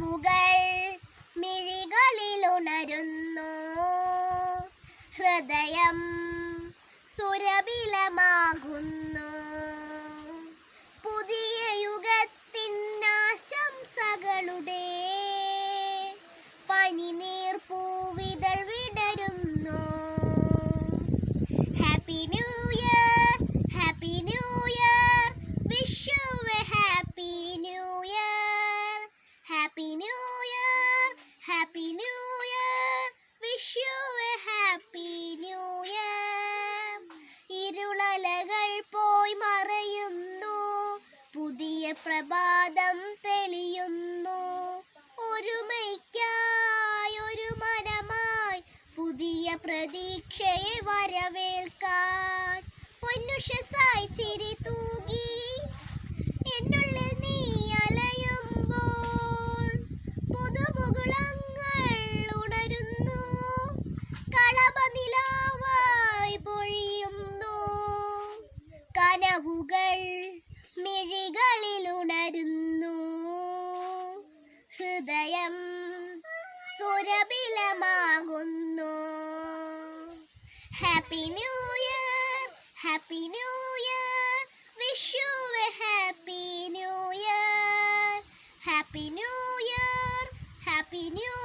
കനവുകൾ മിഴികളിൽ ഉണരുന്നു ഹൃദയം സുരബിലമാകുന്നു പുതിയ യുഗത്തിനാശംസകളുടെ പനിനീർ പൂവിതൾ പ്രഭാതം തെളിയുന്നു. ഒരുമയ്ക്കായി ഒരു മനമായി പുതിയ പ്രതീക്ഷയെ വരവേൽക്കാൻ പൊന്നുഷസായി ചിരി തൂകി. എന്നുള്ളിൽ നീ അലയുമ്പോൾ പുതുമുകുളങ്ങൾ ഉണരുന്നു. കളപനിലാവായി പൊഴിയുന്നു. കനവുകൾ ഹൃദയം സുരബിലമാകുന്നു happy new year happy new year wish you a happy new year happy new year happy new